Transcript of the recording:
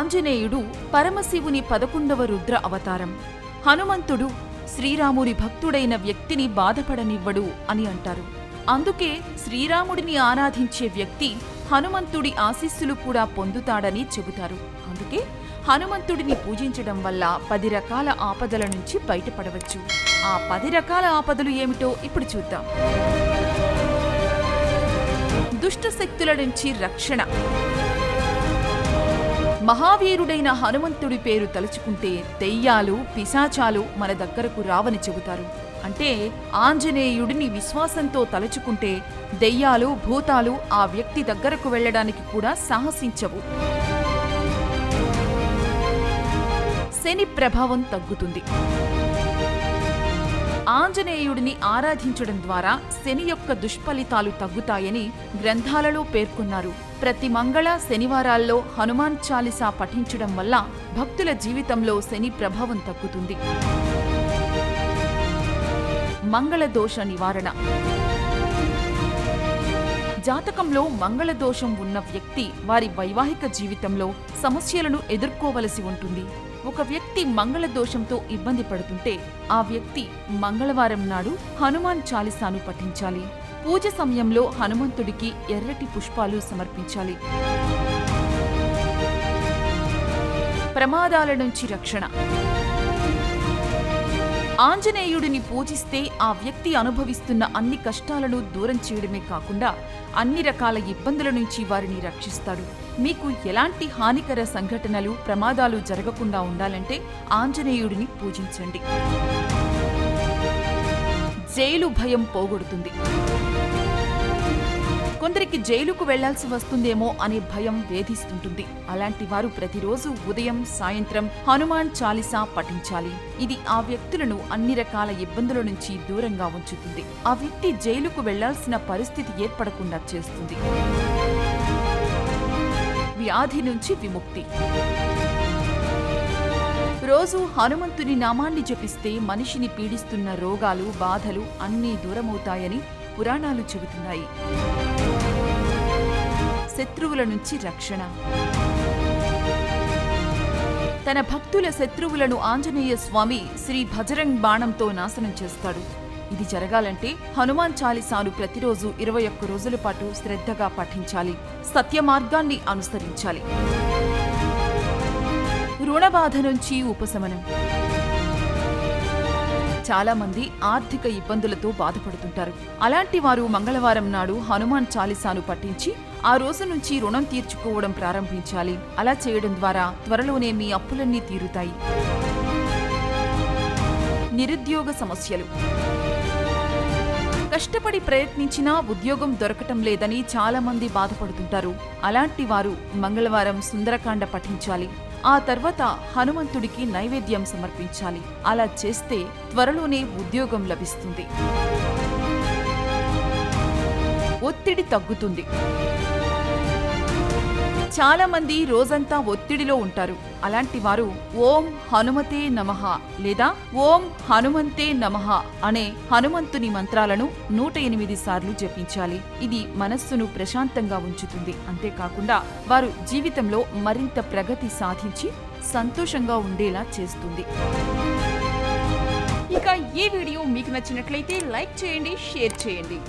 ఆంజనేయుడు పరమశివుని పదకొండవ రుద్ర అవతారం. హనుమంతుడు శ్రీరాముడి భక్తుడైన వ్యక్తిని బాధపడనివ్వడు అని అంటారు. అందుకే శ్రీరాముడిని ఆరాధించే వ్యక్తి హనుమంతుడి ఆశీస్సులు కూడా పొందుతాడని చెబుతారు. అందుకే హనుమంతుడిని పూజించడం వల్ల పది రకాల ఆపదల నుంచి బయటపడవచ్చు. ఆ పది రకాల ఆపదలు ఏమిటో ఇప్పుడు చూద్దాం. దుష్ట శక్తుల నుంచి రక్షణ. మహావీరుడైన హనుమంతుడి పేరు తలుచుకుంటే దెయ్యాలు పిశాచాలు మన దగ్గరకు రావని చెబుతారు. అంటే ఆంజనేయుడిని విశ్వాసంతో తలుచుకుంటే దెయ్యాలు భూతాలు ఆ వ్యక్తి దగ్గరకు వెళ్ళడానికి కూడా సాహసించవు. శని ప్రభావం తగ్గుతుంది. ఆంజనేయుడిని ఆరాధించడం ద్వారా శని యొక్క దుష్ఫలితాలు తగ్గుతాయని గ్రంథాలలో పేర్కొన్నారు. ప్రతి మంగళ శనివారాల్లో హనుమాన్ చాలీసా పఠించడం వల్ల భక్తుల జీవితంలో శని ప్రభావం తగ్గుతుంది. మంగళ దోష నివారణ. జాతకంలో మంగళ దోషం ఉన్న వ్యక్తి వారి వైవాహిక జీవితంలో సమస్యలను ఎదుర్కోవలసి ఉంటుంది. ఒక వ్యక్తి మంగళ దోషంతో ఇబ్బంది పడుతుంటే ఆ వ్యక్తి మంగళవారం నాడు హనుమాన్ చాలీసాను పఠించాలి. పూజ సమయంలో హనుమంతుడికి ఎర్రటి పుష్పాలు సమర్పించాలి. ప్రమాదాల నుంచి రక్షణ. ఆంజనేయుడిని పూజిస్తే ఆ వ్యక్తి అనుభవిస్తున్న అన్ని కష్టాలను దూరం చేయడమే కాకుండా అన్ని రకాల ఇబ్బందుల నుంచి వారిని రక్షిస్తాడు. మీకు ఎలాంటి హానికర సంఘటనలు ప్రమాదాలు జరగకుండా ఉండాలంటే ఆంజనేయుడిని పూజించండి. జైలు భయం పోగొడుతుంది. కొందరికి జైలుకు వెళ్ళాల్సి వస్తుందేమో అనే భయం వేధిస్తుంటుంది. అలాంటి వారు ప్రతిరోజు ఉదయం సాయంత్రం హనుమాన్ చాలీసా పఠించాలి. ఇది ఆ వ్యక్తులను అన్ని రకాల ఇబ్బందుల నుంచి దూరంగా ఉంచుతుంది. ఆ వ్యక్తి జైలుకు వెళ్ళాల్సిన పరిస్థితి ఏర్పడకుండా చేస్తుంది. వ్యాధి నుంచి విముక్తి. రోజు హనుమంతుని నామాన్ని జపిస్తే మనిషిని పీడిస్తున్న రోగాలు బాధలు అన్నీ దూరమవుతాయని పురాణాలు చెబుతున్నాయి. శత్రువుల నుంచి రక్షణ. తన భక్తుల శత్రువులను ఆంజనేయ స్వామి శ్రీ భజరంగ్ బాణంతో నాశనం చేస్తాడు. ఇది జరగాలంటే హనుమాన్ చాలీసాను ప్రతిరోజు ఇరవై ఒక్క రోజుల పాటు శ్రద్ధగా పఠించాలి. సత్య మార్గాన్ని అనుసరించాలి. రుణబాధ నుంచి ఉపశమనం. చాలామంది ఆర్థిక ఇబ్బందులతో బాధపడుతుంటారు. అలాంటి వారు మంగళవారం నాడు హనుమాన్ చాలీసాను పఠించి ఆ రోజు నుంచి రుణం తీర్చుకోవడం ప్రారంభించాలి. అలా చేయడం ద్వారా త్వరలోనే మీ అప్పులన్నీ తీరుతాయి. నిరుద్యోగ సమస్యలు. కష్టపడి ప్రయత్నించినా ఉద్యోగం దొరకటం లేదని చాలామంది బాధపడుతుంటారు. అలాంటి వారు మంగళవారం సుందరకాండ పఠించాలి. ఆ తర్వాత హనుమంతుడికి నైవేద్యం సమర్పించాలి. అలా చేస్తే త్వరలోనే ఉద్యోగం లభిస్తుంది. ఒత్తిడి తగ్గుతుంది. చాలా మంది రోజంతా ఒత్తిడిలో ఉంటారు. అలాంటి వారు ఓం హనుమతే నమః లేదా ఓం హనుమంతే నమః అనే హనుమంతుని మంత్రాలను నూట ఎనిమిది సార్లు జపించాలి. ఇది మనస్సును ప్రశాంతంగా ఉంచుతుంది. అంతేకాకుండా వారు జీవితంలో మరింత ప్రగతి సాధించి సంతోషంగా ఉండేలా చేస్తుంది. ఇక ఈ వీడియో మీకు నచ్చినట్లయితే లైక్ చేయండి షేర్ చేయండి.